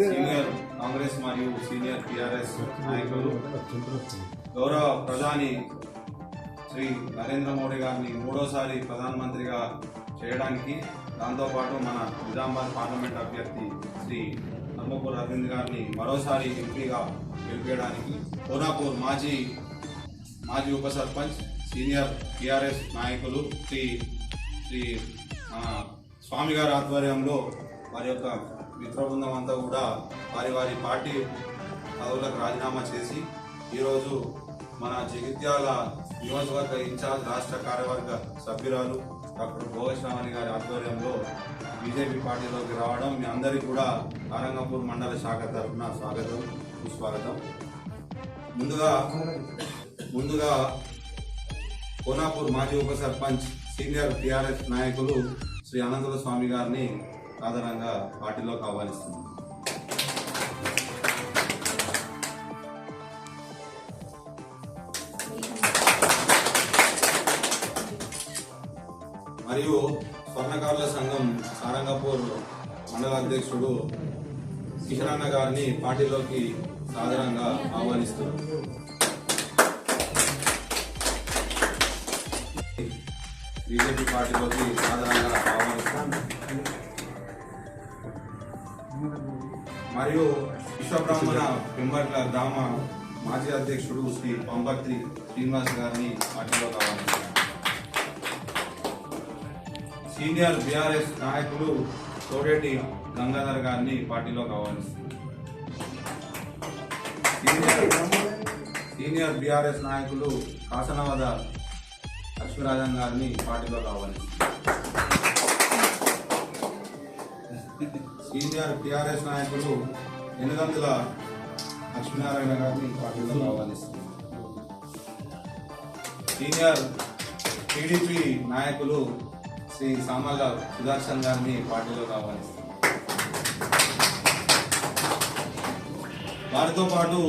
Senior Congress మరియు senior TRS నాయకులు గౌరవ ప్రధాని శ్రీ నరేంద్ర మోడీ గారిని మూడోసారి ప్రధానమంత్రిగా చేయడానికి దాంతోపాటు మన నిజామాబాద్ పార్లమెంట్ అభ్యర్థి శ్రీ ధర్మపూర్ అరవింద్ గారిని మరోసారి ఎంపీగా గెలిపేయడానికి కోనాపూర్ మాజీ మాజీ ఉప సర్పంచ్ సీనియర్ టిఆర్ఎస్ నాయకులు శ్రీ శ్రీ స్వామి గారి ఆధ్వర్యంలో వారి యొక్క మిత్ర బృందం అంతా కూడా వారి వారి పార్టీ పదవులకు రాజీనామా చేసి ఈరోజు మన జగిత్యాల నియోజకవర్గ ఇన్ఛార్జ్ రాష్ట్ర కార్యవర్గ సభ్యురాలు డాక్టర్ భోగశ్రామణి గారి ఆధ్వర్యంలో బీజేపీ పార్టీలోకి రావడం మీ అందరికీ కూడా నారంగపూర్ మండల శాఖ తరఫున స్వాగతం సుస్వాగతం. ముందుగా ముందుగా కోనాపూర్ మాజీ ఉప సర్పంచ్ సీనియర్ టీఆర్ఎస్ నాయకులు శ్రీ అనంతుల స్వామి గారిని ఆధారంగా పార్టీలోకి ఆహ్వానిస్తున్నాం మరియు స్వర్ణకారుల సంఘం సారంగపూర్ మండల అధ్యక్షుడు కిషరాన్న గారిని పార్టీలోకి సాధారణంగా ఆహ్వానిస్తున్నాం. బీజేపీ పార్టీలోకి సాధారణంగా ఆహ్వానిస్తాను మరియు విశ్వబ్రాహ్మణ పెంబట్ల గ్రామ మాజీ అధ్యక్షుడు శ్రీ పంపత్రి శ్రీనివాస్ గారిని పార్టీలోకి ఆహ్వానిస్తాం సీనియర్ బీఆర్ఎస్ నాయకులు తోడేటి గంగాధర్ గారిని పార్టీలోకి ఆహ్వానిస్తాం సీనియర్ సీనియర్ బీఆర్ఎస్ నాయకులు కాసనవద లక్ష్మీరాజన్ గారిని పార్టీలోకి ఆహ్వానిస్తాం సీనియర్ టిఆర్ఎస్ నాయకులు ఎనుగందుల లక్ష్మీనారాయణ గారిని పార్టీలో ఆహ్వానిస్తున్నారు సీనియర్ టీడీపీ నాయకులు శ్రీ సామల సుదర్శన్ గారిని పార్టీలో ఆహ్వానిస్తున్నారు వారితో పాటు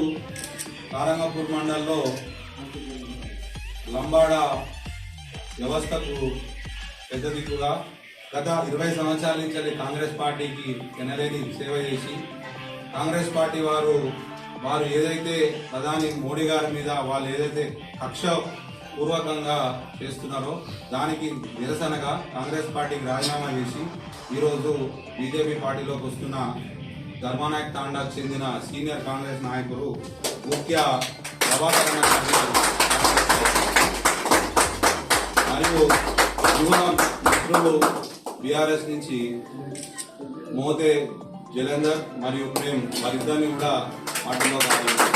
కారంగపూర్ మండలంలో లంబాడ వ్యవస్థకు పెద్ద దిక్కుగా గత ఇరవై సంవత్సరాల నుంచి కాంగ్రెస్ పార్టీకి ఎనలేని సేవ చేసి కాంగ్రెస్ పార్టీ వారు వారు ఏదైతే ప్రధాని మోడీ గారి మీద వాళ్ళు ఏదైతే కక్ష పూర్వకంగా చేస్తున్నారో దానికి నిరసనగా కాంగ్రెస్ పార్టీకి రాజీనామా చేసి ఈరోజు బీజేపీ పార్టీలోకి వస్తున్న ధర్మానాయక్ తాండాకు చెందిన సీనియర్ కాంగ్రెస్ నాయకులు ముఖ్య ప్రభాకరణ మరియు యువ మిత్రులు బీఆర్ఎస్ నుంచి మోతే జలంధర్ మరియు ప్రేమ్ వారిద్దరిని కూడా పార్టీలో ఆహ్వానించారు.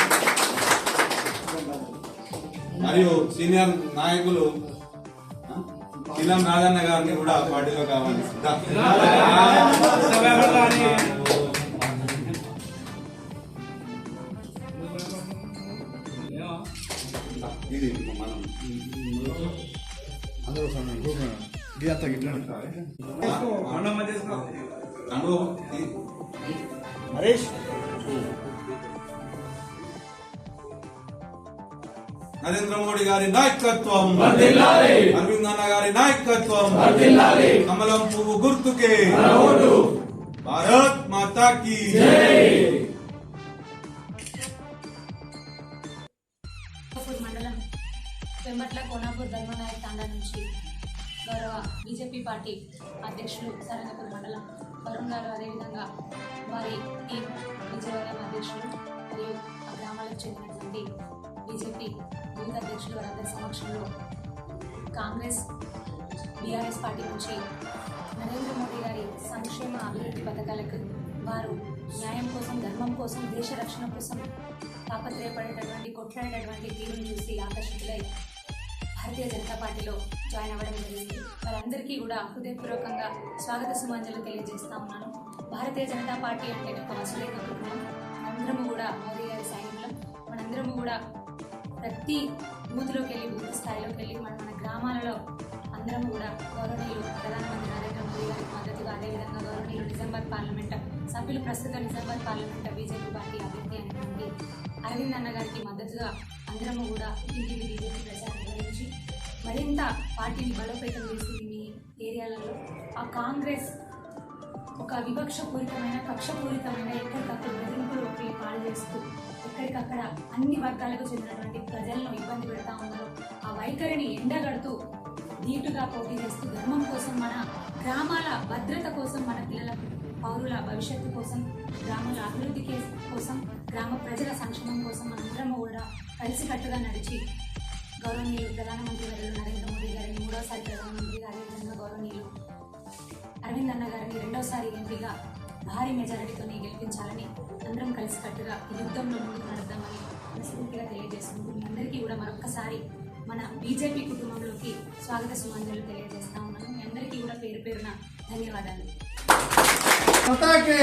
మరియు సీనియర్ నాయకులు కిలం నాగన్న గారిని కూడా పార్టీలో ఆహ్వానిస్తారు ఇది మనం అందరూ సన్న గ్రూప్ ఇదంతా గిట్లా రంగు ఈ- హరీష్ నరేంద్ర మోడీ గారి నాయకత్వం. అరవింద్ అన్న గారి నాయకత్వం కమలం పువ్వు గుర్తుకే భారత్ మాతా కీ కోనాపూర్ మండలం వెంబట్ల కోనాపూర్ ధర్మనాయక్ తాండా నుంచి. గౌరవ బీజేపీ పార్టీ అధ్యక్షులు సరంగపూర్ మండలం వరుణ్ గారు అదేవిధంగా వారి టీం విజయవాడ అధ్యక్షులు మరియు ఆ గ్రామాలకు చెందినటువంటి బీజేపీ యూత్ అధ్యక్షులు వారందరి సమక్షంలో కాంగ్రెస్ బీఆర్ఎస్ పార్టీ నుంచి నరేంద్ర మోడీ గారి సంక్షేమ అభివృద్ధి పథకాలకు వారు న్యాయం కోసం ధర్మం కోసం దేశ రక్షణ కోసం తాపత్రయపడేటటువంటి కొట్లాడేటటువంటి తీరును చూసి ఆకర్షితులై భారతీయ జనతా పార్టీలో జాయిన్ అవ్వడం జరిగింది. వారందరికీ కూడా హృదయపూర్వకంగా స్వాగత సుమాంజలు తెలియజేస్తా ఉన్నాను. భారతీయ జనతా పార్టీ అంటే ఒక వసులేఖ కుటుంబం మనందరము కూడా మోదీ గారి సైనికులం మనందరము కూడా ప్రతి బూత్లోకి వెళ్ళి బూత్ స్థాయిలోకి వెళ్ళి మన మన గ్రామాలలో అందరం కూడా గౌరవనీయులు ప్రధానమంత్రి నరేంద్ర మోదీ గారికి మద్దతుగా అదేవిధంగా గౌరవనీయులు నిజామాబాద్ పార్లమెంట్ సభ్యులు ప్రస్తుత నిజామాబాద్ పార్లమెంట్ బీజేపీ పార్టీ అభ్యర్థి అయినటువంటి అరవింద్ అన్న గారికి మద్దతుగా అందరము కూడా టీటీవీ బీజేపీ ప్రచారం నిర్వహించి మరింత పార్టీని బలోపేతం చేసింది మీ ఏరియాలలో ఆ కాంగ్రెస్ ఒక వివక్షపూరితమైన కక్షపూరితమైన ఎక్కడికక్కడ బెదిరింపులు పాలు చేస్తూ ఎక్కడికక్కడ అన్ని వర్గాలకు చెందినటువంటి ప్రజలను ఇబ్బంది పెడతా ఉన్నారు. ఆ వైఖరిని ఎండగడుతూ ధీటుగా పోటీ చేస్తూ ధర్మం కోసం మన గ్రామాల భద్రత కోసం పౌరుల భవిష్యత్తు కోసం గ్రామాల అభివృద్ధి కోసం గ్రామ ప్రజల సంక్షేమం కోసం మనందరం కూడా కలిసికట్టుగా నడిచి గౌరవనీయులు ప్రధానమంత్రి గారు నరేంద్ర మోడీ గారిని మూడోసారి ప్రధానమంత్రి గారి విధంగా గౌరవనీయులు అరవింద్ అన్న గారిని రెండోసారి ఎంపీగా భారీ మెజారిటీతోనే గెలిపించాలని అందరం కలిసికట్టుగా ఈ యుద్ధంలో ముందుకు నడుద్దామని మనస్ఫూర్తిగా తెలియజేసుకుంటూ మీ అందరికీ కూడా మరొక్కసారి మన బీజేపీ కుటుంబంలోకి స్వాగత సుమంజలు తెలియజేస్తా ఉన్నాను. మీ అందరికీ కూడా పేరు పేరున ధన్యవాదాలు. పతాకే!